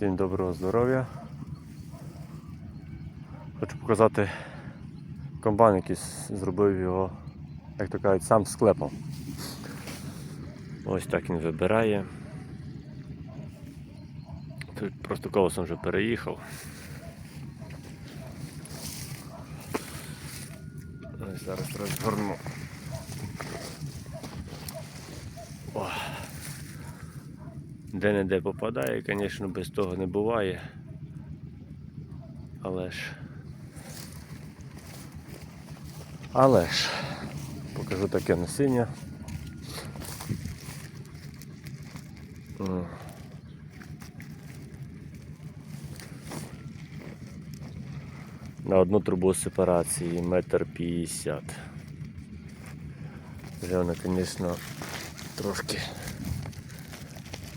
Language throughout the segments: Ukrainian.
Всім доброго здоров'я. Хочу показати комбайн, який зробив його, як то кажуть, сам склепом. Ось так він вибирає. Тут просто колесом вже переїхав. Ось зараз розгорнемо. О. Де-не-де попадає, звісно, без того не буває. Але ж. Але ж. Покажу таке насіння. На одну трубу сепарації метр п'ятдесят. Вже вона, звісно, трошки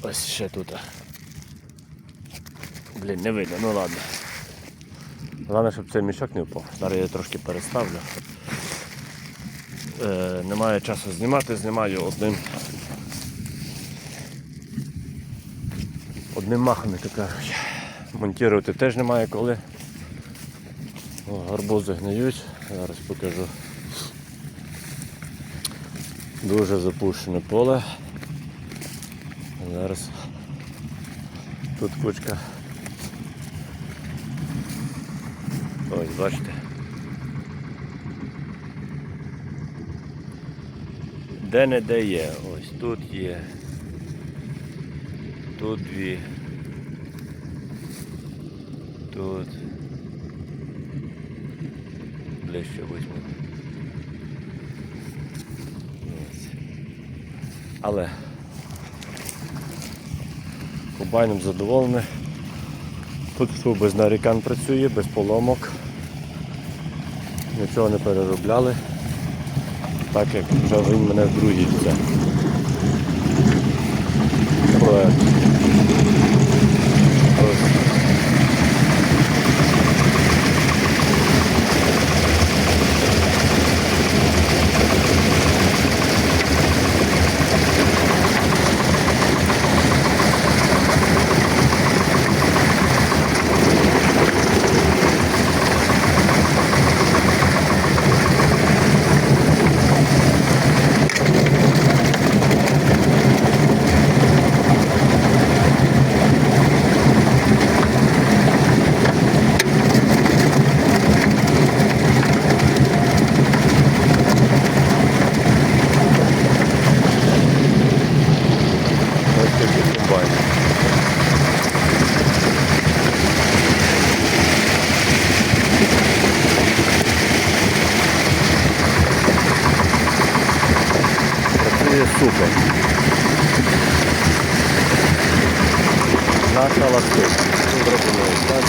Ось ще тут. Блін, не видно, ну ладно. Головне, щоб цей мішок не впав. Зараз я трошки переставлю. Е, немає часу знімати, знімаю одним. Одним махом, то кажуть. Монтувати теж немає коли. О, гарбузи гниють, зараз покажу. Дуже запущене поле. Зараз тут кучка. Ось, бачите. Де не де є. Ось тут є. Тут дві. Тут. Ближче візьму. Але комбайном задоволений. Тут все без нарікан працює, без поломок. Нічого не переробляли. Так як вже він мене в другій це. Проект. Ось. Ось такий комбайн. Працює супер. Наша ластик. Тут так.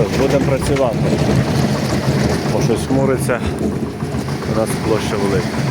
Що ж, будемо працювати. Бо щось хмуриться, у нас площа велика.